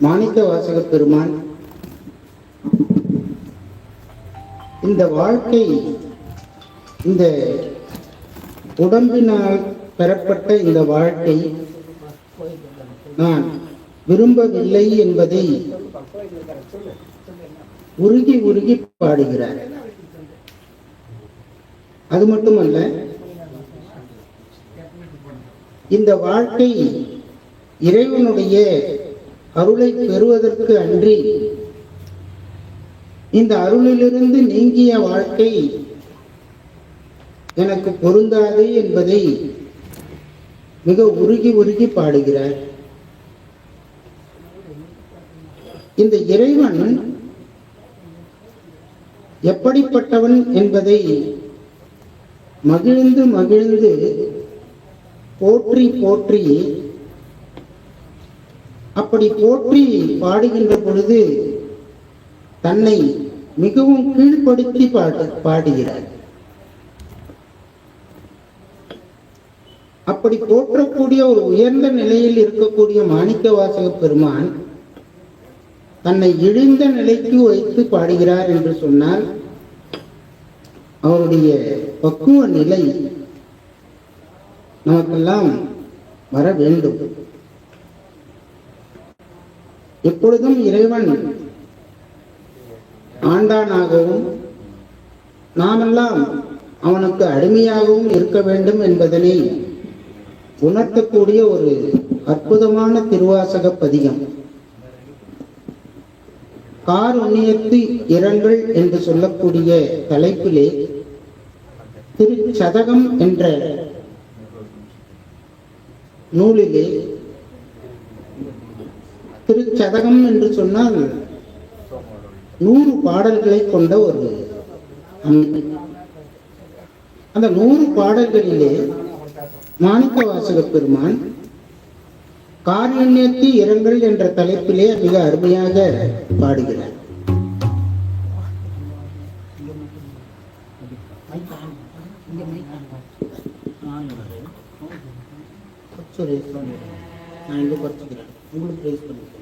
மாணிக்க வாசக பெருமான் இந்த வாழ்க்கை இந்த உடம்பினால் பெறப்பட்ட இந்த வாழ்க்கை நான் விரும்பவில்லை என்பதை உருகி உருகி பாடுகிறார். அது மட்டுமல்ல இந்த வாழ்க்கை இறைவனுடைய அருளை பெறுவதற்கு அன்றி. இந்த அருளிலிருந்து நீங்கிய வாழ்க்கை எனக்கு பொருந்தாது என்பதை மிக உருகி உருகி பாடுகிறார். இந்த இறைவன் எப்படிப்பட்டவன் என்பதை மகிழ்ந்து மகிழ்ந்து போற்றி போற்றி அப்படி போற்றி பாடுகின்ற பொழுது தன்னை மிகவும் கீழ்ப்படுத்தி பாடு பாடுகிறார். அப்படி போற்றக்கூடிய ஒரு உயர்ந்த நிலையில் இருக்கக்கூடிய மாணிக்க வாசக பெருமான் தன்னை இழிந்த நிலைக்கு வைத்து பாடுகிறார் என்று சொன்னால் அவருடைய பக்குவ நிலை நமக்கெல்லாம் வர வேண்டும். எப்பொழுதும் இறைவன் ஆண்டானாகவும் நாமெல்லாம் அவனுக்கு அடிமையாகவும் இருக்க வேண்டும் என்பதனை உணர்த்தக்கூடிய ஒரு அற்புதமான திருவாசக பதிகம். கார் உண்ணியத்து இரங்கல் என்று சொல்லக்கூடிய தலைப்பிலே திருச்சதகம் என்ற நூலிலே திருச்சதகம் என்று சொன்னால் நூறு பாடல்களை கொண்ட ஒரு அந்த நூறு பாடல்களிலே மாணிக்க வாசக பெருமான் காரியநேத்தி இரங்கல் என்ற தலைப்பிலே மிக அருமையாக பாடுகிறார். நான் இங்க குறைச்சிக்கிறேன் உங்களுக்கு ரைஸ் பண்ணிக்கிறேன்